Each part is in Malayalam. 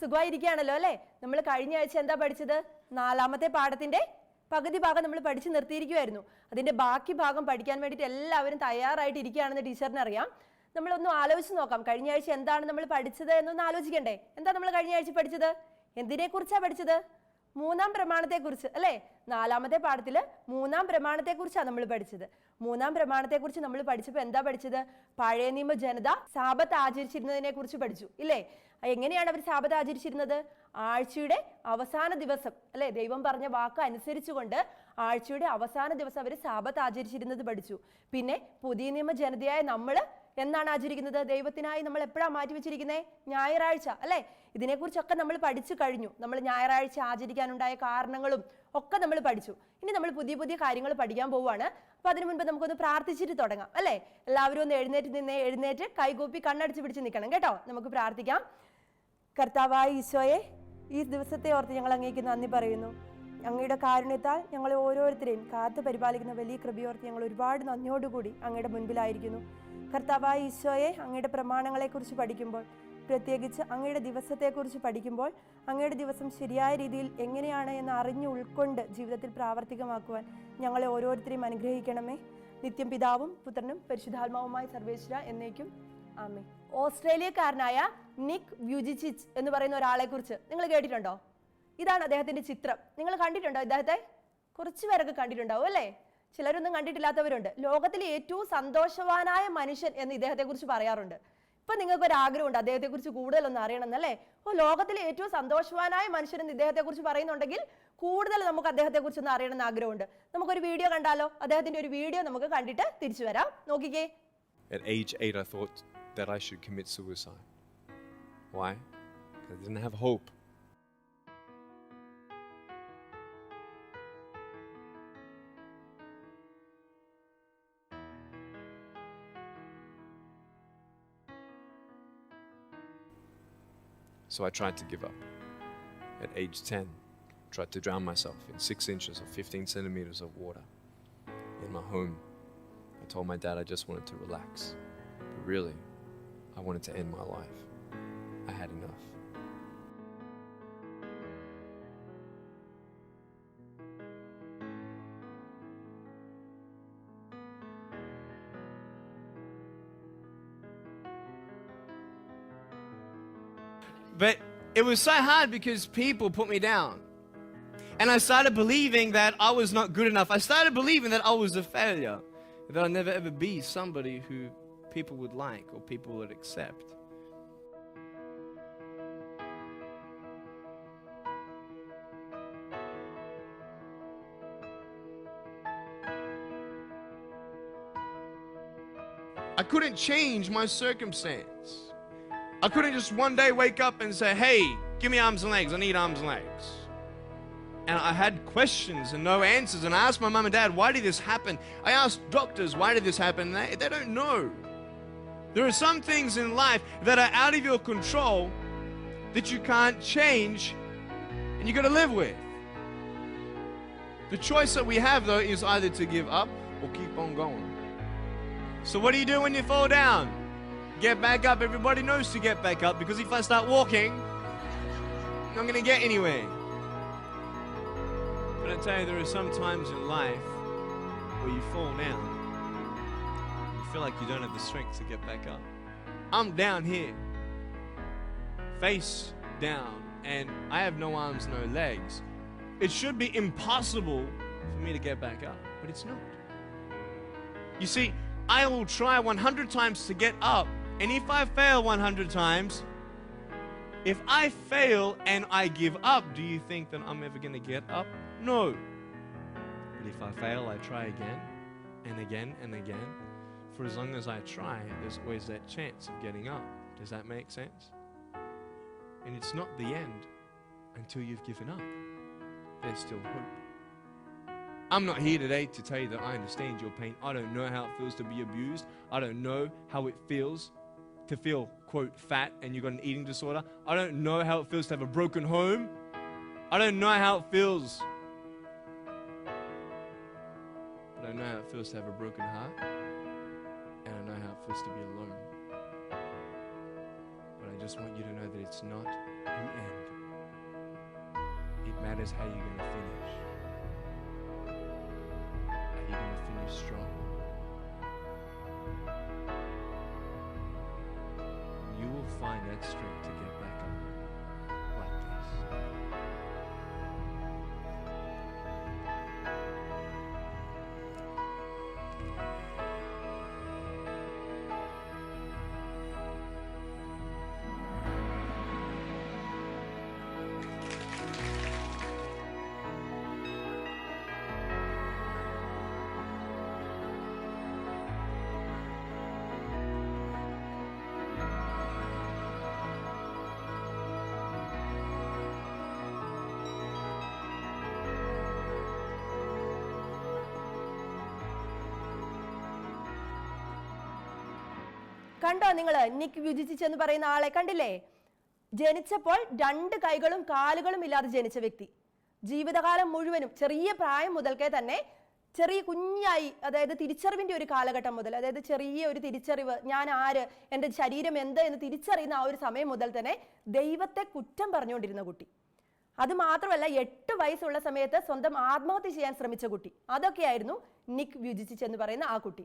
സുഖമായിരിക്കുകയാണല്ലോ അല്ലേ? നമ്മൾ കഴിഞ്ഞ ആഴ്ച എന്താ പഠിച്ചത്? നാലാമത്തെ പാഠത്തിന്റെ പകുതി ഭാഗം നമ്മൾ പഠിച്ചു നിർത്തിയിരിക്കുമായിരുന്നു അതിന്റെ ബാക്കി ഭാഗം പഠിക്കാൻ വേണ്ടിയിട്ട് എല്ലാവരും തയ്യാറായിട്ട് ഇരിക്കുകയാണെന്ന് ടീച്ചറിന് അറിയാം നമ്മളൊന്ന് ആലോചിച്ച് നോക്കാം. കഴിഞ്ഞ ആഴ്ച എന്താണ് നമ്മൾ പഠിച്ചത് എന്നൊന്ന് ആലോചിക്കണ്ടേ? എന്താ നമ്മൾ കഴിഞ്ഞ ആഴ്ച പഠിച്ചത്? എന്തിനെ കുറിച്ചാണ് പഠിച്ചത്? മൂന്നാം പ്രമാണത്തെക്കുറിച്ച് അല്ലേ? നാലാമത്തെ പാഠത്തിൽ മൂന്നാം പ്രമാണത്തെക്കുറിച്ചാണ് നമ്മൾ പഠിച്ചത്. മൂന്നാം പ്രമാണത്തെക്കുറിച്ച് നമ്മൾ പഠിച്ചപ്പോൾ എന്താ പഠിച്ചത്? പഴയ നിയമ ജനത സാപത്ത് ആചരിച്ചിരുന്നതിനെ കുറിച്ച് പഠിച്ചു ഇല്ലേ? എങ്ങനെയാണ് അവർ സാപത്ത് ആചരിച്ചിരുന്നത്? ആഴ്ചയുടെ അവസാന ദിവസം അല്ലെ? ദൈവം പറഞ്ഞ വാക്ക് അനുസരിച്ചുകൊണ്ട് ആഴ്ചയുടെ അവസാന ദിവസം അവർ സാപത്ത് ആചരിച്ചിരുന്നത് പഠിച്ചു. പിന്നെ പുതിയ നിയമ ജനതയായ നമ്മൾ എന്നാണ് ആചരിക്കുന്നത്? ദൈവത്തിനായി നമ്മൾ എപ്പോഴാണ് മാറ്റി വെച്ചിരിക്കുന്നത് ഞായറാഴ്ച അല്ലേ? ഇതിനെക്കുറിച്ചൊക്കെ നമ്മൾ പഠിച്ചു കഴിഞ്ഞു. നമ്മൾ ഞായറാഴ്ച ആചരിക്കാനുണ്ടായ കാരണങ്ങളും ഒക്കെ നമ്മൾ പഠിച്ചു. ഇനി നമ്മൾ പുതിയ പുതിയ കാര്യങ്ങൾ പഠിക്കാൻ പോവുകയാണ്. അപ്പൊ അതിനു മുൻപ് നമുക്കൊന്ന് പ്രാർത്ഥിച്ചിട്ട് തുടങ്ങാം അല്ലേ? എല്ലാവരും ഒന്ന് എഴുന്നേറ്റ് നിന്ന് എഴുന്നേറ്റ് കൈകൂപ്പി കണ്ണടിച്ച് പിടിച്ച് നിൽക്കണം കേട്ടോ? നമുക്ക് പ്രാർത്ഥിക്കാം. കർത്താവായ ഈശോയെ ഈ ദിവസത്തെ ഓർത്ത് ഞങ്ങൾ അങ്ങേക്ക് നന്ദി പറയുന്നു. അങ്ങയുടെ കാരുണ്യത്താൽ ഞങ്ങളെ ഓരോരുത്തരെയും കാത്തു പരിപാലിക്കുന്ന വലിയ കൃപയോർത്ത് ഞങ്ങൾ ഒരുപാട് നന്ദിയോടുകൂടി അങ്ങയുടെ മുൻപിലായിരിക്കുന്നു. കർത്താവായ ഈശോയെ അങ്ങയുടെ പ്രമാണങ്ങളെക്കുറിച്ച് പഠിക്കുമ്പോൾ പ്രത്യേകിച്ച് അങ്ങയുടെ ദിവസത്തെക്കുറിച്ച് പഠിക്കുമ്പോൾ അങ്ങയുടെ ദിവസം ശരിയായ രീതിയിൽ എങ്ങനെയാണ് എന്ന് അറിഞ്ഞു ഉൾക്കൊണ്ട് ജീവിതത്തിൽ പ്രാവർത്തികമാക്കുവാൻ ഞങ്ങളെ ഓരോരുത്തരെയും അനുഗ്രഹിക്കണമേ. നിത്യം പിതാവും പുത്രനും പരിശുദ്ധാത്മാവുമായി സർവേശ്വര എന്നേക്കും. ആമേ ഓസ്ട്രേലിയക്കാരനായ നിക് വ്യൂജിച്ചിച്ച് എന്ന് പറയുന്ന ഒരാളെ കുറിച്ച് നിങ്ങൾ കേട്ടിട്ടുണ്ടോ? ഇതാണ് അദ്ദേഹത്തിന്റെ ചിത്രം. നിങ്ങൾ കണ്ടിട്ടുണ്ടോ ഇദ്ദേഹത്തെ? കുറച്ച് പേരൊക്കെ കണ്ടിട്ടുണ്ടാവും അല്ലേ? ചിലരൊന്നും കണ്ടിട്ടില്ലാത്തവരുണ്ട്. ലോകത്തിലെ ഏറ്റവും സന്തോഷവാനായ മനുഷ്യൻ എന്ന് ഇദ്ദേഹത്തെ കുറിച്ച് പറയാറുണ്ട്. ഇപ്പൊ നിങ്ങൾക്ക് ഒരു ആഗ്രഹമുണ്ട് അദ്ദേഹത്തെ കുറിച്ച് കൂടുതലൊന്ന് അറിയണം എന്നല്ലേ ഓ ലോകത്തിലെ ഏറ്റവും സന്തോഷവാനായ മനുഷ്യൻ എന്ന് ഇദ്ദേഹത്തെ കുറിച്ച് പറയുന്നുണ്ടെങ്കിൽ കൂടുതൽ നമുക്ക് അദ്ദേഹത്തെ കുറിച്ച് ഒന്ന് അറിയണമെന്ന് ആഗ്രഹമുണ്ട് നമുക്കൊരു വീഡിയോ കണ്ടാലോ അദ്ദേഹത്തിന്റെ ഒരു വീഡിയോ നമുക്ക് കണ്ടിട്ട് തിരിച്ചു വരാം നോക്കിക്കേ At age eight, I thought that I should commit suicide. Why? Because I didn't have hope. So I tried to give up. At age 10, tried to drown myself in 6 inches or 15 centimeters of water in my home. I told my dad I just wanted to relax. But really, I wanted to end my life. I had enough. It was so hard because people put me down. And I started believing that I was not good enough. I started believing that I was a failure. That I'll never ever be somebody who people would like or people would accept. I couldn't change my circumstance. I couldn't just one day wake up and say, hey, give me arms and legs. I need arms and legs. And I had questions and no answers. And I asked my mum and dad, why did this happen? I asked doctors, why did this happen? They, they don't know. There are some things in life that are out of your control that you can't change and you got to live with. The choice that we have, though, is either to give up or keep on going. So, what do you do when you fall down? Get back up. Everybody knows to get back up because if I start walking, I'm not going to get anywhere. But I tell you, there are some times in life where you fall down. You feel like you don't have the strength to get back up. I'm down here, face down, and I have no arms, no legs. It should be impossible for me to get back up, but it's not. You see, I will try 100 times to get up, and if I fail 100 times, if I fail and I give up, do you think that I'm ever going to get up? No. But if I fail, I try again and again and again. For as long as I try, there's always that chance of getting up. Does that make sense? And it's not the end until you've given up. There's still hope. I'm not here today to tell you that I understand your pain. I don't know how it feels to be abused. I don't know how it feels to feel, quote, fat and you've got an eating disorder. I don't know how it feels to have a broken home. I don't know how it feels. But I know how it feels to have a broken heart. And I know how it feels to be alone. But I just want you to know that it's not the end. It matters how you're going to finish. Are you going to finish strong? Find that strength to get back കണ്ടോ നിങ്ങൾ? നിക്ക് വിജിച്ചിച്ച് എന്ന് പറയുന്ന ആളെ കണ്ടില്ലേ? ജനിച്ചപ്പോൾ രണ്ട് കൈകളും കാലുകളും ഇല്ലാതെ ജനിച്ച വ്യക്തി. ജീവിതകാലം മുഴുവനും ചെറിയ പ്രായം മുതൽക്കേ തന്നെ ചെറിയ കുഞ്ഞായി അതായത് തിരിച്ചറിവിന്റെ ഒരു കാലഘട്ടം മുതൽ അതായത് ചെറിയ ഒരു തിരിച്ചറിവ് ഞാൻ ആര് എന്റെ ശരീരം എന്ത് എന്ന് തിരിച്ചറിയുന്ന ആ ഒരു സമയം മുതൽ തന്നെ ദൈവത്തെ കുറ്റം പറഞ്ഞുകൊണ്ടിരുന്ന കുട്ടി. അത് മാത്രമല്ല എട്ട് വയസ്സുള്ള സമയത്ത് സ്വന്തം ആത്മഹത്യ ചെയ്യാൻ ശ്രമിച്ച കുട്ടി. അതൊക്കെയായിരുന്നു നിക് വ്യുജിച്ചിച്ച് എന്ന് പറയുന്ന ആ കുട്ടി.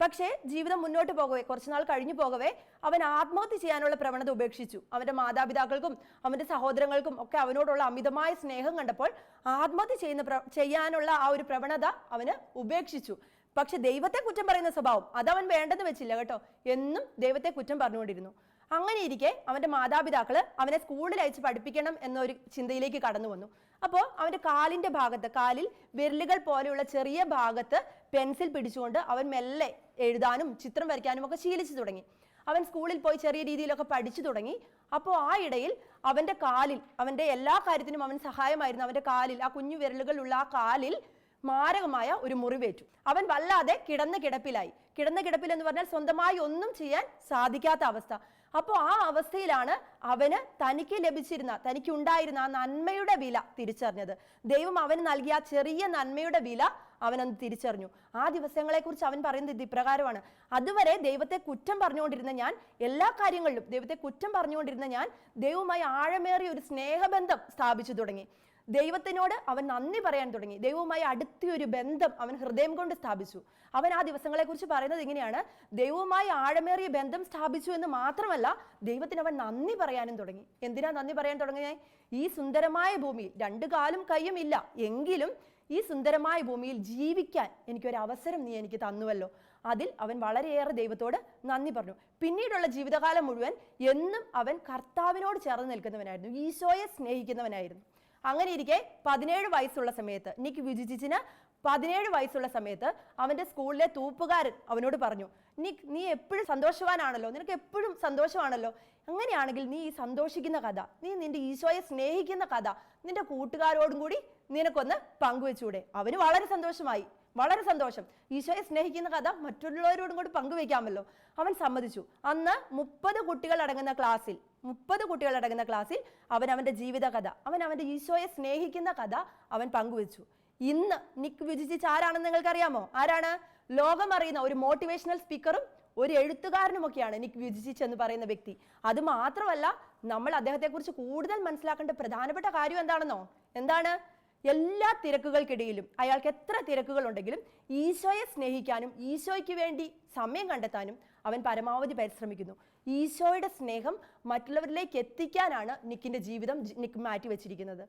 പക്ഷേ ജീവിതം മുന്നോട്ട് പോകവേ കുറച്ചുനാൾ കഴിഞ്ഞു പോകവേ അവൻ ആത്മഹത്യ ചെയ്യാനുള്ള പ്രവണത ഉപേക്ഷിച്ചു. അവന്റെ മാതാപിതാക്കൾക്കും അവന്റെ സഹോദരങ്ങൾക്കും ഒക്കെ അവനോടുള്ള അമിതമായ സ്നേഹം കണ്ടപ്പോൾ ആത്മഹത്യ ചെയ്യുന്ന ചെയ്യാനുള്ള ആ ഒരു പ്രവണത അവന് ഉപേക്ഷിച്ചു. പക്ഷെ ദൈവത്തെ കുറ്റം പറയുന്ന സ്വഭാവം അതവൻ വേണ്ടെന്ന് വെച്ചില്ല കേട്ടോ. എന്നും ദൈവത്തെ കുറ്റം പറഞ്ഞുകൊണ്ടിരുന്നു. അങ്ങനെ ഇരിക്കെ അവന്റെ മാതാപിതാക്കൾ അവനെ സ്കൂളിൽ അയച്ച് പഠിപ്പിക്കണം എന്നൊരു ചിന്തയിലേക്ക് കടന്നു വന്നു അപ്പോൾ അവന്റെ കാലിന്റെ ഭാഗത്ത് കാലിൽ വിരലുകൾ പോലെയുള്ള ചെറിയ ഭാഗത്ത് പെൻസിൽ പിടിച്ചുകൊണ്ട് അവൻ മെല്ലെ എഴുതാനും ചിത്രം വരയ്ക്കാനും ഒക്കെ ശീലിച്ചു തുടങ്ങി. അവൻ സ്കൂളിൽ പോയി ചെറിയ രീതിയിലൊക്കെ പഠിച്ചു തുടങ്ങി. അപ്പോൾ ആ ഇടയിൽ അവന്റെ കാലിൽ അവന്റെ എല്ലാ കാര്യത്തിനും അവൻ സഹായമായിരുന്നു. അവന്റെ കാലിൽ ആ കുഞ്ഞു വിരലുകളുള്ള ആ കാലിൽ മാരകമായ ഒരു മുറിവേറ്റു. അവൻ വല്ലാതെ കിടന്ന കിടപ്പിലായി. കിടന്ന കിടപ്പിൽ എന്ന് പറഞ്ഞാൽ സ്വന്തമായി ഒന്നും ചെയ്യാൻ സാധിക്കാത്ത അവസ്ഥ. അപ്പോൾ ആ അവസ്ഥയിലാണ് അവന് തനിക്ക് ലഭിച്ചിരുന്ന തനിക്കുണ്ടായിരുന്ന ആ നന്മയുടെ വില തിരിച്ചറിഞ്ഞത്. ദൈവം അവന് നൽകിയ ചെറിയ നന്മയുടെ വില അവനന്ന് തിരിച്ചറിഞ്ഞു. ആ ദിവസങ്ങളെക്കുറിച്ച് അവൻ പറയുന്നത് ഇത് ഇപ്രകാരമാണ്. അതുവരെ ദൈവത്തെ കുറ്റം പറഞ്ഞുകൊണ്ടിരുന്ന ഞാൻ എല്ലാ കാര്യങ്ങളിലും ദൈവത്തെ കുറ്റം പറഞ്ഞുകൊണ്ടിരുന്ന ഞാൻ ദൈവവുമായി ആഴമേറിയ ഒരു സ്നേഹബന്ധം സ്ഥാപിച്ചു തുടങ്ങി. ദൈവത്തിനോട് അവൻ നന്ദി പറയാൻ തുടങ്ങി. ദൈവവുമായി അടുത്തൊരു ബന്ധം അവൻ ഹൃദയം കൊണ്ട് സ്ഥാപിച്ചു. അവൻ ആ ദിവസങ്ങളെക്കുറിച്ച് പറയുന്നത് ഇങ്ങനെയാണ്. ദൈവവുമായി ആഴമേറിയ ബന്ധം സ്ഥാപിച്ചു എന്ന് മാത്രമല്ല ദൈവത്തിന് അവൻ നന്ദി പറയാനും തുടങ്ങി. എന്തിനാ നന്ദി പറയാൻ തുടങ്ങിയ? ഈ സുന്ദരമായ ഭൂമിയിൽ രണ്ടു കാലും കയ്യും ഇല്ല. എങ്കിലും ഈ സുന്ദരമായ ഭൂമിയിൽ ജീവിക്കാൻ എനിക്കൊരു അവസരം നീ എനിക്ക് തന്നുവല്ലോ. അതിൽ അവൻ വളരെയേറെ ദൈവത്തോട് നന്ദി പറഞ്ഞു. പിന്നീടുള്ള ജീവിതകാലം മുഴുവൻ എന്നും അവൻ കർത്താവിനോട് ചേർന്ന് നിൽക്കുന്നവനായിരുന്നു. ഈശോയെ സ്നേഹിക്കുന്നവനായിരുന്നു. അങ്ങനെ ഇരിക്കെ പതിനേഴ് വയസ്സുള്ള സമയത്ത് നിക്ക് വിജിജിച്ചിന് പതിനേഴ് വയസ്സുള്ള സമയത്ത് അവന്റെ സ്കൂളിലെ തൂപ്പുകാരൻ അവനോട് പറഞ്ഞു നിക്ക് നീ എപ്പോഴും സന്തോഷവാനാണല്ലോ? നിനക്ക് എപ്പോഴും സന്തോഷമാണല്ലോ അങ്ങനെയാണെങ്കിൽ നീ ഈ സന്തോഷിക്കുന്ന കഥ നീ നിന്റെ ഈശോയെ സ്നേഹിക്കുന്ന കഥ നിന്റെ കൂട്ടുകാരോടും കൂടി നിനക്കൊന്ന് പങ്കുവെച്ചൂടെ. അവന് വളരെ സന്തോഷമായി. വളരെ സന്തോഷം. ഈശോയെ സ്നേഹിക്കുന്ന കഥ മറ്റുള്ളവരോടും കൂടി പങ്കുവെക്കാമല്ലോ. അവൻ സമ്മതിച്ചു. അന്ന് മുപ്പത് കുട്ടികൾ അടങ്ങുന്ന ക്ലാസ്സിൽ മുപ്പത് കുട്ടികൾ അടങ്ങുന്ന ക്ലാസ്സിൽ അവൻ അവന്റെ ജീവിത കഥ അവൻ അവന്റെ ഈശോയെ സ്നേഹിക്കുന്ന കഥ അവൻ പങ്കുവെച്ചു. ഇന്ന് നിക്ക് വിജിച്ച് ആരാണെന്ന് നിങ്ങൾക്കറിയാമോ? ആരാണ്? ലോകം അറിയുന്ന ഒരു മോട്ടിവേഷണൽ സ്പീക്കറും ഒരു എഴുത്തുകാരനുമൊക്കെയാണ് നിക്ക് വിജിച്ച് എന്ന് പറയുന്ന വ്യക്തി. അത് മാത്രമല്ല നമ്മൾ അദ്ദേഹത്തെക്കുറിച്ച് കൂടുതൽ മനസ്സിലാക്കേണ്ട പ്രധാനപ്പെട്ട കാര്യം എന്താണെന്നോ? എന്താണ്? എല്ലാ തിരക്കുകൾക്കിടയിലും അയാൾക്ക് എത്ര തിരക്കുകൾ ഉണ്ടെങ്കിലും ഈശോയെ സ്നേഹിക്കാനും ഈശോയ്ക്ക് വേണ്ടി സമയം കണ്ടെത്താനും അവൻ പരമാവധി പരിശ്രമിക്കുന്നു. ഈശോയുടെ സ്നേഹം മറ്റുള്ളവരിലേക്ക് എത്തിക്കാനാണ് നിക്കിന്റെ ജീവിതം നിക്ക് മാറ്റി വെച്ചിരിക്കുന്നത്.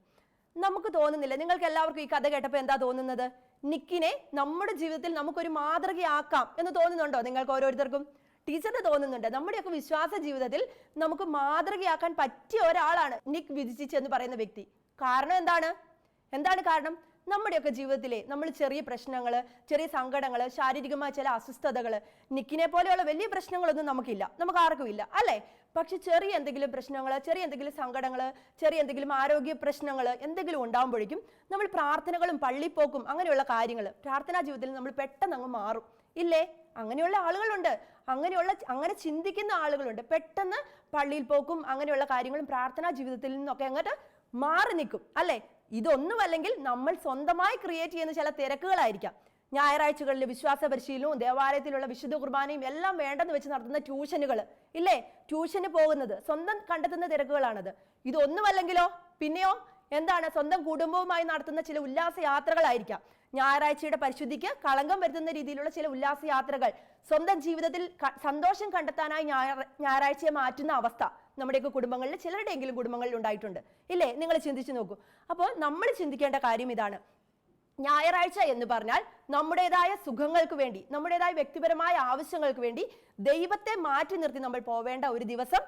നമുക്ക് തോന്നുന്നില്ല. നിങ്ങൾക്ക് എല്ലാവർക്കും ഈ കഥ കേട്ടപ്പോൾ എന്താ തോന്നുന്നത്? നിക്കിനെ നമ്മുടെ ജീവിതത്തിൽ നമുക്കൊരു മാതൃകയാക്കാം എന്ന് തോന്നുന്നുണ്ടോ നിങ്ങൾക്ക് ഓരോരുത്തർക്കും? ടീച്ചറിന് തോന്നുന്നുണ്ട്. നമ്മുടെയൊക്കെ വിശ്വാസ ജീവിതത്തിൽ നമുക്ക് മാതൃകയാക്കാൻ പറ്റിയ ഒരാളാണ് നിക് വിധിച്ചിച്ച് എന്ന് പറയുന്ന വ്യക്തി. കാരണം എന്താണ്? എന്താണ് കാരണം? നമ്മുടെയൊക്കെ ജീവിതത്തിലെ നമ്മൾ ചെറിയ പ്രശ്നങ്ങൾ ചെറിയ സങ്കടങ്ങൾ ശാരീരികമായ ചില അസ്വസ്ഥതകൾ നിക്കിനെ പോലെയുള്ള വലിയ പ്രശ്നങ്ങളൊന്നും നമുക്കില്ല. നമുക്ക് ആർക്കും ഇല്ല അല്ലേ? പക്ഷെ ചെറിയ എന്തെങ്കിലും പ്രശ്നങ്ങൾ ചെറിയ എന്തെങ്കിലും സങ്കടങ്ങൾ ചെറിയ എന്തെങ്കിലും ആരോഗ്യ പ്രശ്നങ്ങൾ എന്തെങ്കിലും ഉണ്ടാകുമ്പോഴേക്കും നമ്മൾ പ്രാർത്ഥനകളും പള്ളിപ്പോക്കും അങ്ങനെയുള്ള കാര്യങ്ങൾ പ്രാർത്ഥനാ ജീവിതത്തിൽ നമ്മൾ പെട്ടെന്ന് അങ്ങ് മാറും. ഇല്ലേ? അങ്ങനെയുള്ള ആളുകളുണ്ട്. അങ്ങനെയുള്ള അങ്ങനെ ചിന്തിക്കുന്ന ആളുകളുണ്ട്. പെട്ടെന്ന് പള്ളിയിൽ പോക്കും അങ്ങനെയുള്ള കാര്യങ്ങളും പ്രാർത്ഥനാ ജീവിതത്തിൽ നിന്നൊക്കെ അങ്ങോട്ട് മാറി നിൽക്കും അല്ലേ? ഇതൊന്നുമല്ലെങ്കിൽ നമ്മൾ സ്വന്തമായി ക്രിയേറ്റ് ചെയ്യുന്ന ചില തിരക്കുകളായിരിക്കാം. ഞായറാഴ്ചകളിൽ വിശ്വാസ പരിശീലനവും ദേവാലയത്തിലുള്ള വിശുദ്ധ കുർബാനയും എല്ലാം വേണ്ടെന്ന് വെച്ച് നടത്തുന്ന ട്യൂഷനുകൾ ഇല്ലേ? ട്യൂഷന് പോകുന്നത് സ്വന്തം കണ്ടെത്തുന്ന തിരക്കുകളാണത്. ഇതൊന്നുമല്ലെങ്കിലോ? പിന്നെയോ? എന്താണ്? സ്വന്തം കുടുംബവുമായി നടത്തുന്ന ചില ഉല്ലാസ യാത്രകളായിരിക്കാം ഞായറാഴ്ചയുടെ പരിശുദ്ധിക്ക് കളങ്കം വരുത്തുന്ന രീതിയിലുള്ള ചില ഉല്ലാസ യാത്രകൾ സ്വന്തം ജീവിതത്തിൽ സന്തോഷം കണ്ടെത്താനായി ഞായറ ഞായറാഴ്ചയെ മാറ്റുന്ന അവസ്ഥ നമ്മുടെയൊക്കെ കുടുംബങ്ങളിൽ ചിലരുടെയെങ്കിലും കുടുംബങ്ങളിൽ ഉണ്ടായിട്ടുണ്ട്. ഇല്ലേ? നിങ്ങൾ ചിന്തിച്ചു നോക്കൂ. അപ്പോൾ നമ്മൾ ചിന്തിക്കേണ്ട കാര്യം ഇതാണ്. ഞായറാഴ്ച എന്ന് പറഞ്ഞാൽ നമ്മുടേതായ സുഖങ്ങൾക്ക് വേണ്ടി നമ്മുടേതായ വ്യക്തിപരമായ ആവശ്യങ്ങൾക്ക് വേണ്ടി ദൈവത്തെ മാറ്റി നിർത്തി നമ്മൾ പോവേണ്ട ഒരു ദിവസം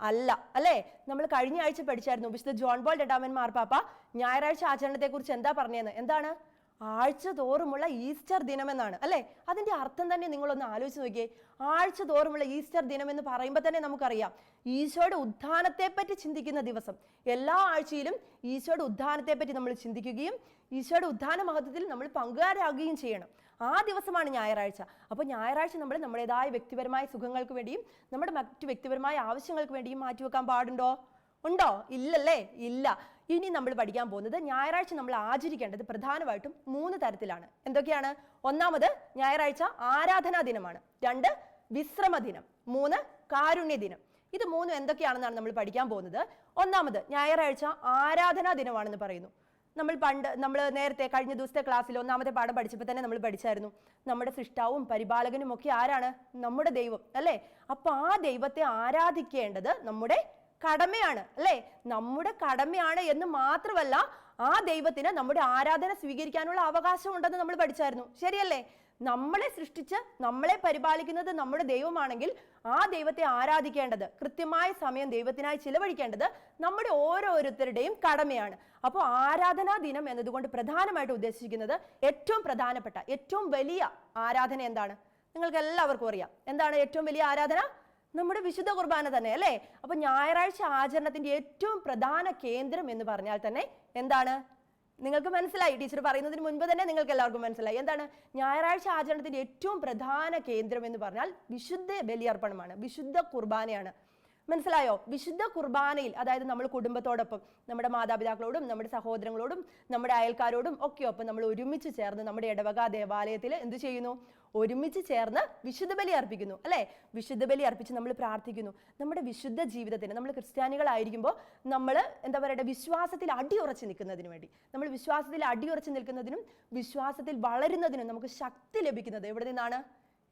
അല്ല. അല്ലേ? നമ്മൾ കഴിഞ്ഞ ആഴ്ച പഠിച്ചായിരുന്നു. വിശുദ്ധ ജോൺ ബോൾ രണ്ടാമൻ മാർപ്പാപ്പ ഞായറാഴ്ച ആചരണത്തെക്കുറിച്ച് എന്താ പറഞ്ഞതെന്ന് എന്താണ്? ആഴ്ച തോറുമുള്ള ഈസ്റ്റർ ദിനമെന്നാണ് അല്ലേ? അതിന്റെ അർത്ഥം തന്നെ നിങ്ങളൊന്ന് ആലോചിച്ച് നോക്കിയേ. ആഴ്ച തോറുമുള്ള ഈസ്റ്റർ ദിനം എന്ന് പറയുമ്പോൾ തന്നെ നമുക്കറിയാം ഈശോയുടെ ഉദ്ധാനത്തെ പറ്റി ചിന്തിക്കുന്ന ദിവസം. എല്ലാ ആഴ്ചയിലും ഈശോയുടെ ഉദ്ധാനത്തെ പറ്റി നമ്മൾ ചിന്തിക്കുകയും ഈശോയുടെ ഉദ്ധാന മഹത്വത്തിൽ നമ്മൾ പങ്കുകാരാകുകയും ചെയ്യണം. ആ ദിവസമാണ് ഞായറാഴ്ച. അപ്പോൾ ഞായറാഴ്ച നമ്മൾ നമ്മുടേതായ വ്യക്തിപരമായ സുഖങ്ങൾക്ക് വേണ്ടിയും നമ്മുടെ മറ്റു വ്യക്തിപരമായ ആവശ്യങ്ങൾക്ക് വേണ്ടിയും മാറ്റിവെക്കാൻ പാടുണ്ടോ? ഉണ്ടോ? ഇല്ലല്ലേ? ഇല്ല. ഇനി നമ്മൾ പഠിക്കാൻ പോകുന്നത് ഞായറാഴ്ച നമ്മൾ ആചരിക്കേണ്ടത് പ്രധാനമായിട്ടും മൂന്ന് തരത്തിലാണ്. എന്തൊക്കെയാണ്? ഒന്നാമത് ഞായറാഴ്ച ആരാധനാ ദിനമാണ്. രണ്ട് വിശ്രമ ദിനം. മൂന്ന് കാരുണ്യ ദിനം. ഇത് മൂന്നും എന്തൊക്കെയാണെന്നാണ് നമ്മൾ പഠിക്കാൻ പോകുന്നത്. ഒന്നാമത് ഞായറാഴ്ച ആരാധനാ ദിനമാണെന്ന് പറയുന്നു. നമ്മൾ പണ്ട് നമ്മൾ നേരത്തെ കഴിഞ്ഞ ദിവസത്തെ ക്ലാസ്സിൽ ഒന്നാമത്തെ പാഠം പഠിച്ചപ്പോൾ തന്നെ നമ്മൾ പഠിച്ചായിരുന്നു. നമ്മുടെ സൃഷ്ടാവും പരിപാലകനും ഒക്കെ ആരാണ്? നമ്മുടെ ദൈവം അല്ലേ? അപ്പൊ ആ ദൈവത്തെ ആരാധിക്കേണ്ടത് നമ്മുടെ കടമയാണ് അല്ലേ? നമ്മുടെ കടമയാണ് എന്ന് മാത്രമല്ല ആ ദൈവത്തിന് നമ്മുടെ ആരാധന സ്വീകരിക്കാനുള്ള അവകാശം ഉണ്ടെന്ന് നമ്മൾ പഠിച്ചായിരുന്നു. ശരിയല്ലേ? നമ്മളെ സൃഷ്ടിച്ച് നമ്മളെ പരിപാലിക്കുന്നത് നമ്മുടെ ദൈവമാണെങ്കിൽ ആ ദൈവത്തെ ആരാധിക്കേണ്ടത് കൃത്യമായ സമയം ദൈവത്തിനായി ചിലവഴിക്കേണ്ടത് നമ്മുടെ ഓരോരുത്തരുടെയും കടമയാണ്. അപ്പോൾ ആരാധനാ ദിനം എന്നതുകൊണ്ട് പ്രധാനമായിട്ട് ഉദ്ദേശിക്കുന്നത് ഏറ്റവും പ്രധാനപ്പെട്ട ഏറ്റവും വലിയ ആരാധന എന്താണ്? നിങ്ങൾക്ക് എല്ലാവർക്കും അറിയാം. എന്താണ് ഏറ്റവും വലിയ ആരാധന? നമ്മുടെ വിശുദ്ധ കുർബാന തന്നെ അല്ലേ? അപ്പൊ ഞായറാഴ്ച ആചരണത്തിന്റെ ഏറ്റവും പ്രധാന കേന്ദ്രം എന്ന് പറഞ്ഞാൽ തന്നെ എന്താണ്? നിങ്ങൾക്ക് മനസ്സിലായി? ടീച്ചർ പറയുന്നതിന് മുൻപ് തന്നെ നിങ്ങൾക്ക് എല്ലാവർക്കും മനസ്സിലായി. എന്താണ്? ഞായറാഴ്ച ആചരണത്തിന്റെ ഏറ്റവും പ്രധാന കേന്ദ്രം എന്ന് പറഞ്ഞാൽ വിശുദ്ധ ബലിയർപ്പണമാണ് വിശുദ്ധ കുർബാനയാണ്. മനസ്സിലായോ? വിശുദ്ധ കുർബാനയിൽ അതായത് നമ്മൾ കുടുംബത്തോടൊപ്പം നമ്മുടെ മാതാപിതാക്കളോടും നമ്മുടെ സഹോദരങ്ങളോടും നമ്മുടെ അയൽക്കാരോടും ഒക്കെ ഒപ്പം നമ്മൾ ഒരുമിച്ച് ചേർന്ന് നമ്മുടെ ഇടവക ദേവാലയത്തിൽ എന്ത് ചെയ്യുന്നു? ഒരുമിച്ച് ചേർന്ന് വിശുദ്ധ ബലി അർപ്പിക്കുന്നു അല്ലെ? വിശുദ്ധ ബലി അർപ്പിച്ച് നമ്മൾ പ്രാർത്ഥിക്കുന്നു. നമ്മുടെ വിശുദ്ധ ജീവിതത്തിന് നമ്മൾ ക്രിസ്ത്യാനികളായിരിക്കുമ്പോൾ നമ്മൾ എന്താ പറയുക വിശ്വാസത്തിൽ അടിയുറച്ച് നിൽക്കുന്നതിന് വേണ്ടി. നമ്മൾ വിശ്വാസത്തിൽ അടിയുറച്ച് നിൽക്കുന്നതിനും വിശ്വാസത്തിൽ വളരുന്നതിനും നമുക്ക് ശക്തി ലഭിക്കുന്നത് എവിടെ നിന്നാണ്?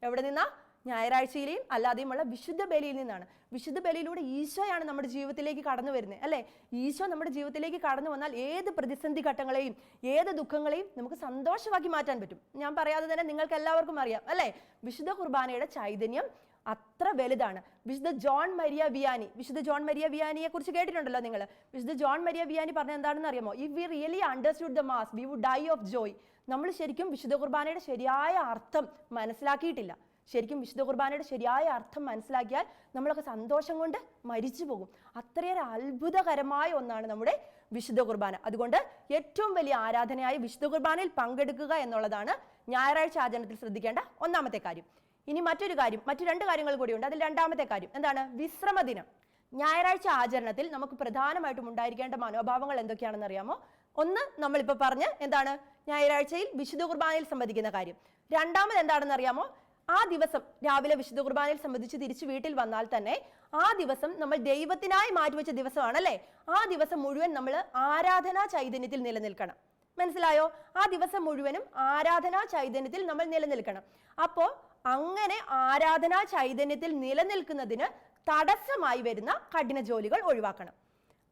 എവിടെ നിന്നാ? ഞായറാഴ്ചയിലെയും അല്ലാതെയുമുള്ള വിശുദ്ധ ബലിയിൽ നിന്നാണ്. വിശുദ്ധ ബലിയിലൂടെ ഈശോയാണ് നമ്മുടെ ജീവിതത്തിലേക്ക് കടന്നു വരുന്നത് അല്ലേ? ഈശോ നമ്മുടെ ജീവിതത്തിലേക്ക് കടന്നു വന്നാൽ ഏത് പ്രതിസന്ധി ഘട്ടങ്ങളെയും ഏത് ദുഃഖങ്ങളെയും നമുക്ക് സന്തോഷമാക്കി മാറ്റാൻ പറ്റും. ഞാൻ പറയാതെ തന്നെ നിങ്ങൾക്ക് എല്ലാവർക്കും അറിയാം അല്ലേ? വിശുദ്ധ കുർബാനയുടെ ചൈതന്യം അത്ര വലുതാണ്. വിശുദ്ധ ജോൺ മരിയ വിയാനി വിശുദ്ധ ജോൺ മരിയ വിയാനിയെ കുറിച്ച് കേട്ടിട്ടുണ്ടല്ലോ നിങ്ങൾ വിശുദ്ധ ജോൺ മരിയ വിയാനി പറഞ്ഞ എന്താണെന്ന് അറിയാമോ? If we really understood the mass we would die of joy നമ്മൾ ശരിക്കും വിശുദ്ധ കുർബാനയുടെ ശരിയായ അർത്ഥം മനസ്സിലാക്കിയിട്ടില്ല. ശരിക്കും വിശുദ്ധ കുർബാനയുടെ ശരിയായ അർത്ഥം മനസ്സിലാക്കിയാൽ നമ്മളൊക്കെ സന്തോഷം കൊണ്ട് മരിച്ചു പോകും. അത്രയേറെ അത്ഭുതകരമായ ഒന്നാണ് നമ്മുടെ വിശുദ്ധ കുർബാന. അതുകൊണ്ട് ഏറ്റവും വലിയ ആരാധനയായി വിശുദ്ധ കുർബാനയിൽ പങ്കെടുക്കുക എന്നുള്ളതാണ് ഞായറാഴ്ച ആചരണത്തിൽ ശ്രദ്ധിക്കേണ്ട ഒന്നാമത്തെ കാര്യം. ഇനി മറ്റൊരു കാര്യം മറ്റു രണ്ട് കാര്യങ്ങൾ കൂടിയുണ്ട്. അതിൽ രണ്ടാമത്തെ കാര്യം എന്താണ്? വിശ്രമദിനം ഞായറാഴ്ച ആചരണത്തിൽ നമുക്ക് പ്രധാനമായിട്ടും ഉണ്ടായിരിക്കേണ്ട മനോഭാവങ്ങൾ എന്തൊക്കെയാണെന്ന് അറിയാമോ? ഒന്ന് നമ്മളിപ്പോൾ പറഞ്ഞ് എന്താണ്? ഞായറാഴ്ചയിൽ വിശുദ്ധ കുർബാനയിൽ സംബന്ധിക്കുന്ന കാര്യം. രണ്ടാമത് എന്താണെന്ന് അറിയാമോ? ആ ദിവസം രാവിലെ വിശുദ്ധ കുർബാനയിൽ സംബന്ധിച്ച് തിരിച്ചു വീട്ടിൽ വന്നാൽ തന്നെ ആ ദിവസം നമ്മൾ ദൈവത്തിനായി മാറ്റിവെച്ച ദിവസമാണല്ലേ? ആ ദിവസം മുഴുവൻ നമ്മൾ ആരാധനാ ചൈതന്യത്തിൽ നിലനിൽക്കണം. മനസ്സിലായോ? ആ ദിവസം മുഴുവനും ആരാധനാ ചൈതന്യത്തിൽ നമ്മൾ നിലനിൽക്കണം. അപ്പോൾ അങ്ങനെ ആരാധനാ ചൈതന്യത്തിൽ നിലനിൽക്കുന്നതിന് തടസ്സമായി വരുന്ന കഠിന ജോലികൾ ഒഴിവാക്കണം.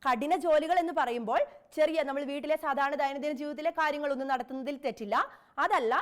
കഠിന ജോലികൾ എന്ന് പറയുമ്പോൾ ചെറിയ നമ്മൾ വീട്ടിലെ സാധാരണ ദൈനംദിന ജീവിതത്തിലെ കാര്യങ്ങളൊന്നും നടത്തുന്നതിൽ തെറ്റില്ല. അതല്ല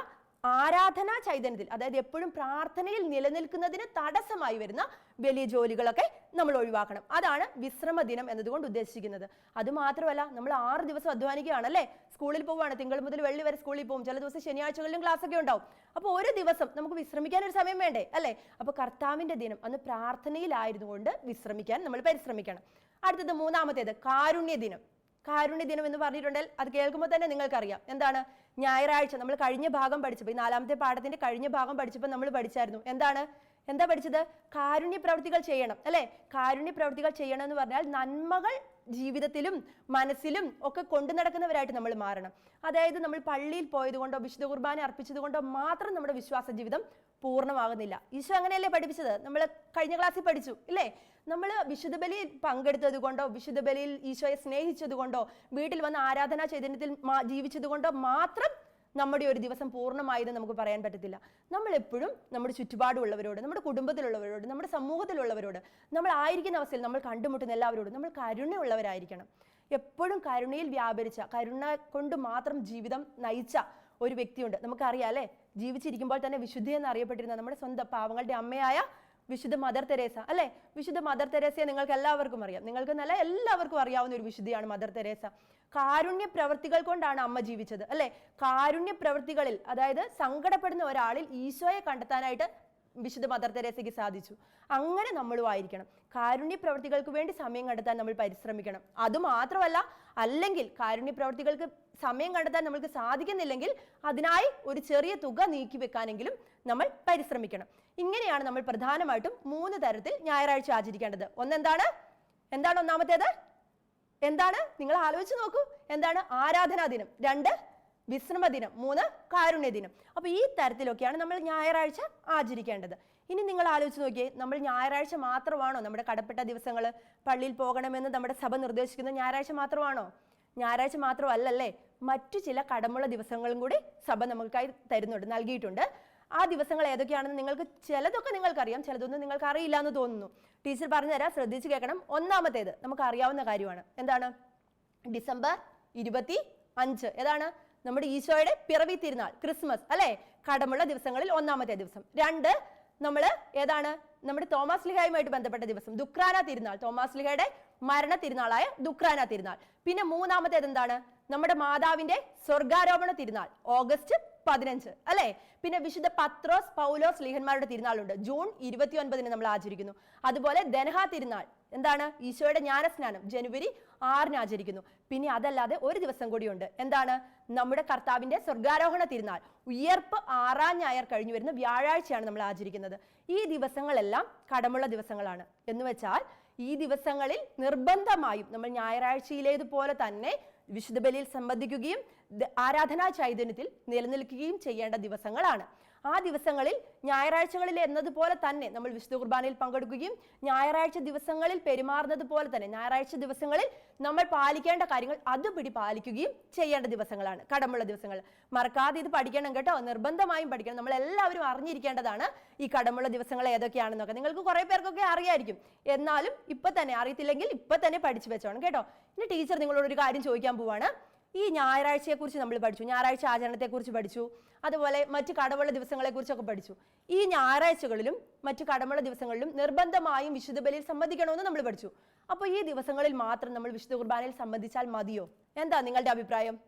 ആരാധനാ ചൈതന്യത്തിൽ അതായത് എപ്പോഴും പ്രാർത്ഥനയിൽ നിലനിൽക്കുന്നതിന് തടസ്സമായി വരുന്ന വലിയ ജോലികളൊക്കെ നമ്മൾ ഒഴിവാക്കണം. അതാണ് വിശ്രമ ദിനം എന്നതുകൊണ്ട് ഉദ്ദേശിക്കുന്നത്. അത് മാത്രമല്ല നമ്മൾ ആറ് ദിവസം അധ്വാനിക്കുകയാണല്ലേ? സ്കൂളിൽ പോവുകയാണ് തിങ്കൾ മുതൽ വെള്ളി വരെ സ്കൂളിൽ പോകും. ചില ദിവസം ശനിയാഴ്ചകളിലും ക്ലാസ് ഒക്കെ ഉണ്ടാവും. അപ്പോൾ ഒരു ദിവസം നമുക്ക് വിശ്രമിക്കാൻ ഒരു സമയം വേണ്ടേ? അല്ലേ? അപ്പോൾ കർത്താവിന്റെ ദിനം അന്ന് പ്രാർത്ഥനയിലായിരുന്നു കൊണ്ട് വിശ്രമിക്കാൻ നമ്മൾ പരിശ്രമിക്കണം. അടുത്തത് മൂന്നാമത്തേത് കാരുണ്യ ദിനം. കാരുണ്യ ദിനം എന്ന് പറഞ്ഞിട്ടുണ്ടെങ്കിൽ അത് കേൾക്കുമ്പോൾ തന്നെ നിങ്ങൾക്കറിയാം. എന്താണ്? ഞായറാഴ്ച നമ്മൾ കഴിഞ്ഞ ഭാഗം പഠിച്ചപ്പോൾ ഈ നാലാമത്തെ പാഠത്തിന്റെ കഴിഞ്ഞ ഭാഗം പഠിച്ചപ്പോൾ നമ്മൾ പഠിച്ചായിരുന്നു. എന്താണ്? എന്താ പഠിച്ചത്? കാരുണ്യ പ്രവൃത്തികൾ ചെയ്യണം അല്ലെ? കാരുണ്യ പ്രവൃത്തികൾ ചെയ്യണം എന്ന് പറഞ്ഞാൽ നന്മകൾ ജീവിതത്തിലും മനസ്സിലും ഒക്കെ കൊണ്ടു നടക്കുന്നവരായിട്ട് നമ്മൾ മാറണം. അതായത് നമ്മൾ പള്ളിയിൽ പോയതുകൊണ്ടോ വിശുദ്ധ കുർബാന അർപ്പിച്ചതുകൊണ്ടോ മാത്രം നമ്മുടെ വിശ്വാസ ജീവിതം പൂർണമാകുന്നില്ല. ഈശോ അങ്ങനെയല്ലേ പഠിപ്പിച്ചത്? നമ്മൾ കഴിഞ്ഞ ക്ലാസ്സിൽ പഠിച്ചു ഇല്ലേ? നമ്മൾ വിശുദ്ധ ബലിയിൽ പങ്കെടുത്തത് കൊണ്ടോ വിശുദ്ധ ബലിയിൽ ഈശോയെ സ്നേഹിച്ചത് കൊണ്ടോ വീട്ടിൽ വന്ന് ആരാധനാ ചൈതന്യത്തിൽ ജീവിച്ചത് കൊണ്ടോ മാത്രം നമ്മുടെ ഒരു ദിവസം പൂർണമായത് നമുക്ക് പറയാൻ പറ്റത്തില്ല. നമ്മൾ എപ്പോഴും നമ്മുടെ ചുറ്റുപാടുള്ളവരോട് നമ്മുടെ കുടുംബത്തിലുള്ളവരോട് നമ്മുടെ സമൂഹത്തിലുള്ളവരോട് നമ്മൾ ആയിരിക്കുന്ന അവസ്ഥയിൽ നമ്മൾ കണ്ടുമുട്ടുന്ന എല്ലാവരോടും നമ്മൾ കരുണയുള്ളവരായിരിക്കണം. എപ്പോഴും കരുണയിൽ വ്യാപരിച്ച കരുണ കൊണ്ട് മാത്രം ജീവിതം നയിച്ച ഒരു വ്യക്തിയുണ്ട്. നമുക്കറിയാം അല്ലേ? ജീവിച്ചിരിക്കുമ്പോൾ തന്നെ വിശുദ്ധി എന്ന് അറിയപ്പെട്ടിരുന്ന നമ്മുടെ സ്വന്തം പാവങ്ങളുടെ അമ്മയായ വിശുദ്ധ മദർ തെരേസ അല്ലെ? വിശുദ്ധ മദർ തെരേസയെ നിങ്ങൾക്ക് എല്ലാവർക്കും അറിയാം. നിങ്ങൾക്ക് നല്ല എല്ലാവർക്കും അറിയാവുന്ന ഒരു വിശുദ്ധിയാണ് മദർ തെരേസ. കാരുണ്യ പ്രവൃത്തികൾ കൊണ്ടാണ് അമ്മ ജീവിച്ചത് അല്ലെ? കാരുണ്യ പ്രവൃത്തികളിൽ അതായത് സങ്കടപ്പെടുന്ന ഒരാളിൽ ഈശോയെ കണ്ടെത്താനായിട്ട് വിശുദ്ധ മദർ തെരേസയ്ക്ക് സാധിച്ചു. അങ്ങനെ നമ്മളും ആയിരിക്കണം. കാരുണ്യ പ്രവൃത്തികൾക്ക് വേണ്ടി സമയം കണ്ടെത്താൻ നമ്മൾ പരിശ്രമിക്കണം. അതുമാത്രമല്ല അല്ലെങ്കിൽ കാരുണ്യ പ്രവൃത്തികൾക്ക് സമയം കണ്ടെത്താൻ നമ്മൾക്ക് സാധിക്കുന്നില്ലെങ്കിൽ അതിനായി ഒരു ചെറിയ തുക നീക്കി വെക്കാനെങ്കിലും നമ്മൾ പരിശ്രമിക്കണം. ഇങ്ങനെയാണ് നമ്മൾ പ്രധാനമായിട്ടും മൂന്ന് തരത്തിൽ ഞായറാഴ്ച ആചരിക്കേണ്ടത്. ഒന്നെന്താണ്? എന്താണ് ഒന്നാമത്തേത്? എന്താണ്? നിങ്ങൾ ആലോചിച്ച് നോക്കൂ. എന്താണ്? ആരാധനാ ദിനം. രണ്ട് വിശ്രമ ദിനം. മൂന്ന് കാരുണ്യ ദിനം. അപ്പൊ ഈ തരത്തിലൊക്കെയാണ് നമ്മൾ ഞായറാഴ്ച ആചരിക്കേണ്ടത്. ഇനി നിങ്ങൾ ആലോചിച്ച് നോക്കിയേ നമ്മൾ ഞായറാഴ്ച മാത്രമാണോ നമ്മുടെ കടപ്പെട്ട ദിവസങ്ങൾ പള്ളിയിൽ പോകണമെന്ന് നമ്മുടെ സഭ നിർദ്ദേശിക്കുന്ന ഞായറാഴ്ച മാത്രമാണോ? ഞായറാഴ്ച മാത്രമല്ലല്ലേ? മറ്റു ചില കടമുള്ള ദിവസങ്ങളും കൂടി സഭ നമുക്കായി തരുന്നുണ്ട് നൽകിയിട്ടുണ്ട്. ആ ദിവസങ്ങൾ ഏതൊക്കെയാണെന്ന് നിങ്ങൾക്ക് ചിലതൊക്കെ നിങ്ങൾക്കറിയാം ചിലതൊന്നും നിങ്ങൾക്ക് അറിയില്ല എന്ന് തോന്നുന്നു. ടീച്ചർ പറഞ്ഞുതരാം ശ്രദ്ധിച്ച് കേൾക്കണം. ഒന്നാമത്തേത് നമുക്ക് അറിയാവുന്ന കാര്യമാണ്. എന്താണ്? ഡിസംബർ ഇരുപത്തി അഞ്ച് ഏതാണ്? നമ്മുടെ ഈശോയുടെ പിറവി തിരുനാൾ ക്രിസ്മസ് അല്ലേ? കടമുള്ള ദിവസങ്ങളിൽ ഒന്നാമത്തെ ദിവസം. രണ്ട് നമ്മൾ ഏതാണ്? നമ്മുടെ തോമസ് ലിഹായുമായിട്ട് ബന്ധപ്പെട്ട ദിവസം ദുക്രാന തിരുനാൾ. തോമസ് ലിഹയുടെ മരണ തിരുനാളായ ദുക്രാന തിരുനാൾ. പിന്നെ മൂന്നാമത്തേത് എന്താണ്? നമ്മുടെ മാതാവിന്റെ സ്വർഗാരോപണ തിരുനാൾ ഓഗസ്റ്റ് പതിനഞ്ച് അല്ലെ? പിന്നെ വിശുദ്ധ പത്രോസ് പൗലോസ് ലീഹന്മാരുടെ തിരുനാളുണ്ട്. ജൂൺ ഇരുപത്തി ഒൻപതിന് നമ്മൾ ആചരിക്കുന്നു. അതുപോലെ ദനഹ തിരുനാൾ എന്താണ്? ഈശോയുടെ ജ്ഞാനസ്നാനം ജനുവരി ആറിന് ആചരിക്കുന്നു. പിന്നെ അതല്ലാതെ ഒരു ദിവസം കൂടിയുണ്ട്. എന്താണ്? നമ്മുടെ കർത്താവിന്റെ സ്വർഗാരോഹണ തിരുനാൾ. ഉയർപ്പ് ആറാം ഞായർ കഴിഞ്ഞു വരുന്ന വ്യാഴാഴ്ചയാണ് നമ്മൾ ആചരിക്കുന്നത്. ഈ ദിവസങ്ങളെല്ലാം കടമുള്ള ദിവസങ്ങളാണ്. എന്ന് വെച്ചാൽ ഈ ദിവസങ്ങളിൽ നിർബന്ധമായും നമ്മൾ ഞായറാഴ്ചയിലേതുപോലെ തന്നെ വിശുദ്ധ ബലിയിൽ സംബന്ധിക്കുകയും ആരാധനാ ചൈതന്യത്തിൽ നിലനിൽക്കുകയും ചെയ്യേണ്ട ദിവസങ്ങളാണ്. ആ ദിവസങ്ങളിൽ ഞായറാഴ്ചകളിൽ എന്നതുപോലെ തന്നെ നമ്മൾ വിശുദ്ധ കുർബാനയിൽ പങ്കെടുക്കുകയും ഞായറാഴ്ച ദിവസങ്ങളിൽ പെരുമാറുന്നത് പോലെ തന്നെ ഞായറാഴ്ച ദിവസങ്ങളിൽ നമ്മൾ പാലിക്കേണ്ട കാര്യങ്ങൾ അതുപിടി പാലിക്കുകയും ചെയ്യേണ്ട ദിവസങ്ങളാണ്. കടമുള്ള ദിവസങ്ങൾ. മറക്കാതെ ഇത് പഠിക്കണം കേട്ടോ. നിർബന്ധമായും പഠിക്കണം. നമ്മൾ എല്ലാവരും അറിഞ്ഞിരിക്കേണ്ടതാണ് ഈ കടമുള്ള ദിവസങ്ങൾ ഏതൊക്കെയാണെന്നൊക്കെ. നിങ്ങൾക്ക് കുറെ പേർക്കൊക്കെ അറിയായിരിക്കും. എന്നാലും ഇപ്പൊ തന്നെ അറിയത്തില്ലെങ്കിൽ ഇപ്പൊ തന്നെ പഠിച്ചു വെച്ചോണം കേട്ടോ. ഇനി ടീച്ചർ നിങ്ങളോട് ഒരു കാര്യം ചോദിക്കാൻ പോവാണ്. ഈ ഞായറാഴ്ചയെക്കുറിച്ച് നമ്മൾ പഠിച്ചു. ഞായറാഴ്ച ആചരണത്തെക്കുറിച്ച് പഠിച്ചു. അതുപോലെ മറ്റ് കടമുള്ള ദിവസങ്ങളെക്കുറിച്ചൊക്കെ പഠിച്ചു. ഈ ഞായറാഴ്ചകളിലും മറ്റ് കടമുള്ള ദിവസങ്ങളിലും നിർബന്ധമായും വിശുദ്ധ ബലിയിൽ സംബന്ധിക്കണമെന്ന് നമ്മൾ പഠിച്ചു. അപ്പോൾ ഈ ദിവസങ്ങളിൽ മാത്രം നമ്മൾ വിശുദ്ധ കുർബാനയിൽ സംബന്ധിച്ചാൽ മതിയോ? എന്താ നിങ്ങളുടെ അഭിപ്രായം?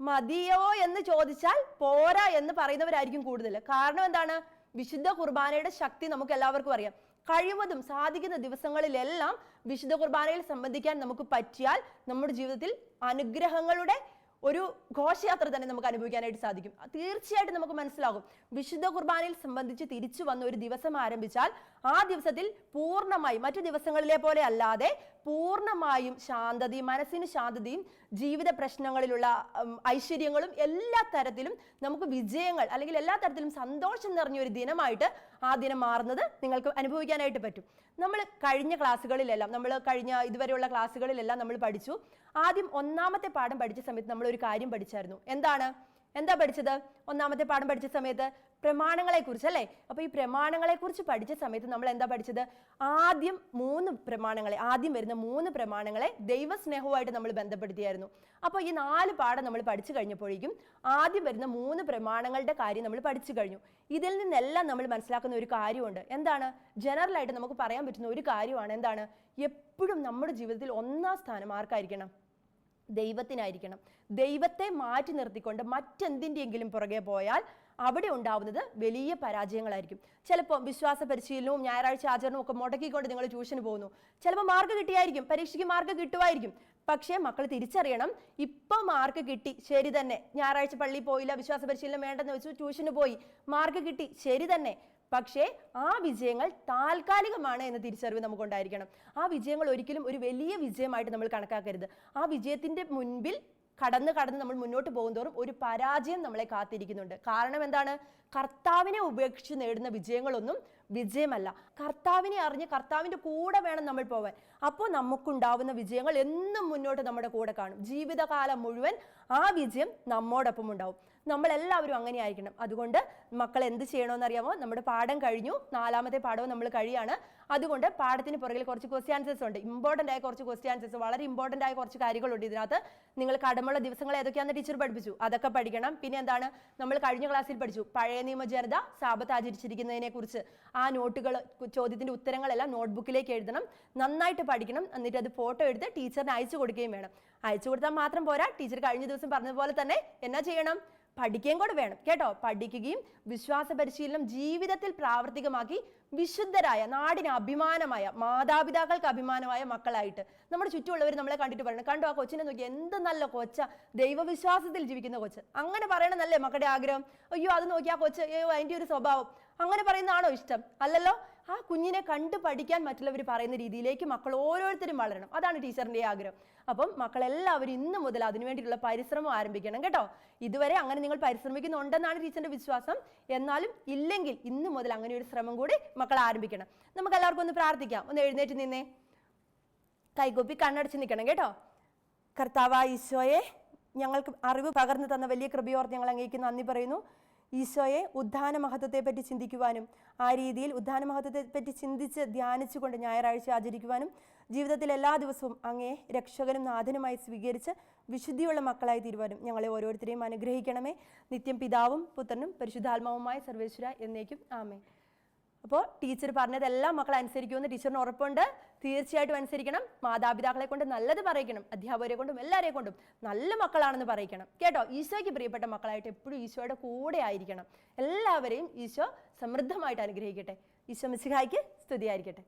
മതിയോ എന്ന് ചോദിച്ചാൽ പോരാ എന്ന് പറയുന്നവരായിരിക്കും കൂടുതൽ. കാരണം എന്താണ്? വിശുദ്ധ കുർബാനയുടെ ശക്തി നമുക്ക് എല്ലാവർക്കും അറിയാം. കഴിവതും സാധിക്കുന്ന ദിവസങ്ങളിലെല്ലാം വിശുദ്ധ കുർബാനയിൽ സംബന്ധിക്കാൻ നമുക്ക് പറ്റിയാൽ നമ്മുടെ ജീവിതത്തിൽ അനുഗ്രഹങ്ങളുടെ ഒരു ഘോഷയാത്ര തന്നെ നമുക്ക് അനുഭവിക്കാനായിട്ട് സാധിക്കും. തീർച്ചയായിട്ടും നമുക്ക് മനസ്സിലാകും. വിശുദ്ധ കുർബാനയിൽ സംബന്ധിച്ച് തിരിച്ചു വന്ന ഒരു ദിവസം ആരംഭിച്ചാൽ ആ ദിവസത്തിൽ പൂർണമായി മറ്റു ദിവസങ്ങളിലെ പോലെ അല്ലാതെ പൂർണമായും ശാന്തതയും മനസ്സിന് ശാന്തതയും ജീവിത പ്രശ്നങ്ങളിലുള്ള ഐശ്വര്യങ്ങളും എല്ലാ തരത്തിലും നമുക്ക് വിജയങ്ങൾ അല്ലെങ്കിൽ എല്ലാ തരത്തിലും സന്തോഷം നിറഞ്ഞ ഒരു ദിനമായിട്ട് ആ ദിനം മാറുന്നത് നിങ്ങൾക്ക് അനുഭവിക്കാനായിട്ട് പറ്റും. നമ്മൾ കഴിഞ്ഞ ക്ലാസ്സുകളിലെല്ലാം നമ്മൾ കഴിഞ്ഞ ഇതുവരെയുള്ള ക്ലാസ്സുകളിലെല്ലാം നമ്മൾ പഠിച്ചു. ആദ്യം ഒന്നാമത്തെ പാഠം പഠിച്ച സമയത്ത് നമ്മൾ ഒരു കാര്യം പഠിച്ചായിരുന്നു. എന്താണ്? എന്താ പഠിച്ചത്? ഒന്നാമത്തെ പാഠം പഠിച്ച സമയത്ത് പ്രമാണങ്ങളെ കുറിച്ച് അല്ലേ? അപ്പൊ ഈ പ്രമാണങ്ങളെ കുറിച്ച് പഠിച്ച സമയത്ത് നമ്മൾ എന്താ പഠിച്ചത്? ആദ്യം മൂന്ന് പ്രമാണങ്ങളെ ആദ്യം വരുന്ന മൂന്ന് പ്രമാണങ്ങളെ ദൈവസ്നേഹവുമായിട്ട് നമ്മൾ ബന്ധപ്പെടുത്തിയായിരുന്നു. അപ്പോൾ ഈ നാല് പാഠം നമ്മൾ പഠിച്ചു കഴിഞ്ഞപ്പോഴേക്കും ആദ്യം വരുന്ന മൂന്ന് പ്രമാണങ്ങളുടെ കാര്യം നമ്മൾ പഠിച്ചു കഴിഞ്ഞു. ഇതിൽ നിന്നെല്ലാം നമ്മൾ മനസ്സിലാക്കുന്ന ഒരു കാര്യമുണ്ട്. എന്താണ്? ജനറൽ ആയിട്ട് നമുക്ക് പറയാൻ പറ്റുന്ന ഒരു കാര്യമാണ് എന്താണ്? എപ്പോഴും നമ്മുടെ ജീവിതത്തിൽ ഒന്നാം സ്ഥാനം ആർക്കായിരിക്കണം? ദൈവത്തിനായിരിക്കണം. ദൈവത്തെ മാറ്റി നിർത്തിക്കൊണ്ട് മറ്റെന്തിന്റെയെങ്കിലും പുറകെ പോയാൽ അവിടെ ഉണ്ടാവുന്നത് വലിയ പരാജയങ്ങളായിരിക്കും. ചിലപ്പോൾ വിശ്വാസ പരിശീലനവും ഞായറാഴ്ച ആചരണവും ഒക്കെ മുടക്കിക്കൊണ്ട് നിങ്ങൾ ട്യൂഷന് പോകുന്നു. ചിലപ്പോൾ മാർക്ക് കിട്ടിയായിരിക്കും പരീക്ഷയ്ക്ക് മാർക്ക് കിട്ടുമായിരിക്കും. പക്ഷേ മക്കൾ തിരിച്ചറിയണം ഇപ്പം മാർക്ക് കിട്ടി ശരി തന്നെ. ഞായറാഴ്ച പള്ളിയിൽ പോയില്ല വിശ്വാസ പരിശീലനം വേണ്ടെന്ന് വെച്ചു ട്യൂഷന് പോയി മാർക്ക് കിട്ടി ശരി തന്നെ. പക്ഷേ ആ വിജയങ്ങൾ താൽക്കാലികമാണ് എന്ന തിരിച്ചറിവ് നമുക്കുണ്ടായിരിക്കണം. ആ വിജയങ്ങൾ ഒരിക്കലും ഒരു വലിയ വിജയമായിട്ട് നമ്മൾ കണക്കാക്കരുത്. ആ വിജയത്തിന്റെ മുൻപിൽ കടന്ന് കടന്ന് നമ്മൾ മുന്നോട്ട് പോകുന്തോറും ഒരു പരാജയം നമ്മളെ കാത്തിരിക്കുന്നുണ്ട്. കാരണം എന്താണ്? കർത്താവിനെ ഉപേക്ഷിച്ച് നേടുന്ന വിജയങ്ങളൊന്നും വിജയമല്ല. കർത്താവിനെ അറിഞ്ഞ് കർത്താവിന്റെ കൂടെ വേണം നമ്മൾ പോവാൻ. അപ്പോൾ നമുക്കുണ്ടാവുന്ന വിജയങ്ങൾ എന്നും മുന്നോട്ട് നമ്മുടെ കൂടെ കാണും. ജീവിതകാലം മുഴുവൻ ആ വിജയം നമ്മോടൊപ്പം ഉണ്ടാവും. നമ്മളെല്ലാവരും അങ്ങനെ ആയിരിക്കണം. അതുകൊണ്ട് മക്കൾ എന്ത് ചെയ്യണമെന്ന് അറിയാമോ? നമ്മുടെ പാഠം കഴിഞ്ഞു. നാലാമത്തെ പാഠവും നമ്മൾ കഴിയാണ്. അതുകൊണ്ട് പാഠത്തിന് പുറകിൽ കുറച്ച് ക്വസ്റ്റ്യൻ ഉണ്ട്. ഇമ്പോർട്ടന്റ് ആയ കുറച്ച് ക്വസ്റ്റ്യൻ വളരെ ഇമ്പോർട്ടന്റ് ആയ കുറച്ച് കാര്യങ്ങളുണ്ട് ഇതിനകത്ത്. നിങ്ങൾ കടമുള്ള ദിവസങ്ങൾ ഏതൊക്കെയാണെന്ന് ടീച്ചർ പഠിപ്പിച്ചു. അതൊക്കെ പഠിക്കണം. പിന്നെ എന്താണ്? നമ്മൾ കഴിഞ്ഞ ക്ലാസ്സിൽ പഠിച്ചു. പഴയ നിയമ ജനത ശാപത്ത് ആചരിച്ചിരിക്കുന്നതിനെ കുറിച്ച് ആ നോട്ടുകൾ ചോദ്യത്തിന്റെ ഉത്തരങ്ങളെല്ലാം നോട്ട്ബുക്കിലേക്ക് എഴുതണം. നന്നായിട്ട് പഠിക്കണം. എന്നിട്ട് അത് ഫോട്ടോ എടുത്ത് ടീച്ചറിന് അയച്ചു കൊടുക്കുകയും വേണം. അയച്ചു കൊടുത്താൽ മാത്രം പോരാ. ടീച്ചർ കഴിഞ്ഞ ദിവസം പറഞ്ഞതുപോലെ തന്നെ എന്നാ ചെയ്യണം? പഠിക്കുകയും കൂടെ വേണം. കേട്ടോ? പഠിക്കുകയും വിശ്വാസ പരിശീലനം ജീവിതത്തിൽ പ്രാവർത്തികമാക്കി വിശുദ്ധരായ നാടിന് അഭിമാനമായ മാതാപിതാക്കൾക്ക് അഭിമാനമായ മക്കളായിട്ട് നമ്മുടെ ചുറ്റുമുള്ളവർ നമ്മളെ കണ്ടിട്ട് പറയണം. കണ്ടോ ആ കൊച്ചിനെ നോക്കി എന്ത് നല്ല കൊച്ച. ദൈവവിശ്വാസത്തിൽ ജീവിക്കുന്ന കൊച്ച്. അങ്ങനെ പറയണമെന്നല്ലേ മക്കളുടെ ആഗ്രഹം? അയ്യോ അത് നോക്കി ആ കൊച്ച് അയ്യോ അതിന്റെ ഒരു സ്വഭാവം. അങ്ങനെ പറയുന്നതാണോ ഇഷ്ടം? അല്ലല്ലോ? ആ കുഞ്ഞിനെ കണ്ട് പഠിക്കാൻ മറ്റുള്ളവർ പറയുന്ന രീതിയിലേക്ക് മക്കൾ ഓരോരുത്തരും വളരണം. അതാണ് ടീച്ചറിന്റെ ആഗ്രഹം. അപ്പം മക്കളെല്ലാവരും ഇന്ന് മുതൽ അതിനു വേണ്ടിയിട്ടുള്ള പരിശ്രമം ആരംഭിക്കണം കേട്ടോ. ഇതുവരെ അങ്ങനെ നിങ്ങൾ പരിശ്രമിക്കുന്നുണ്ടെന്നാണ് ടീച്ചറിന്റെ വിശ്വാസം. എന്നാലും ഇല്ലെങ്കിൽ ഇന്ന് മുതൽ അങ്ങനെ ഒരു ശ്രമം കൂടി മക്കൾ ആരംഭിക്കണം. നമുക്ക് എല്ലാവർക്കും ഒന്ന് പ്രാർത്ഥിക്കാം. ഒന്ന് എഴുന്നേറ്റ് നിന്നേ. കൈകൊപ്പി കണ്ണടച്ച് നിൽക്കണം കേട്ടോ. കർത്താവായ ഈശോയെ ഞങ്ങൾക്ക് അറിവ് പകർന്നു തന്ന വലിയ കൃപയോർത്ത് ഞങ്ങൾ അങ്ങേക്ക് നന്ദി പറയുന്നു. ഈശോയെ ഉദ്ധാന മഹത്വത്തെപ്പറ്റി ചിന്തിക്കുവാനും ആ രീതിയിൽ ഉദ്ധാന മഹത്വത്തെപ്പറ്റി ചിന്തിച്ച് ധ്യാനിച്ചുകൊണ്ട് ഞായറാഴ്ച ആചരിക്കുവാനും ജീവിതത്തിൽ എല്ലാ ദിവസവും അങ്ങേ രക്ഷകനും നാഥനുമായി സ്വീകരിച്ച് വിശുദ്ധിയുള്ള മക്കളായി തീരുവാനും ഞങ്ങളെ ഓരോരുത്തരെയും അനുഗ്രഹിക്കണമേ. നിത്യം പിതാവും പുത്രനും പരിശുദ്ധാത്മാവുമായ സർവേശ്വര എന്നേക്കും. ആമേ അപ്പോൾ ടീച്ചർ പറഞ്ഞതെല്ലാം മക്കൾ അനുസരിക്കുമെന്ന് ടീച്ചറിന് ഉറപ്പുണ്ട്. തീർച്ചയായിട്ടും അനുസരിക്കണം. മാതാപിതാക്കളെ കൊണ്ട് നല്ലത് പറയിക്കണം. അധ്യാപകരെ കൊണ്ടും എല്ലാവരെ കൊണ്ടും നല്ല മക്കളാണെന്ന് പറയിക്കണം. കേട്ടോ? ഈശോയ്ക്ക് പ്രിയപ്പെട്ട മക്കളായിട്ട് എപ്പോഴും ഈശോയുടെ കൂടെ ആയിരിക്കണം. എല്ലാവരെയും ഈശോ സമൃദ്ധമായിട്ട് അനുഗ്രഹിക്കട്ടെ. ഈശോ മിസ്സിഹായ്ക്ക് സ്തുതിയായിരിക്കട്ടെ.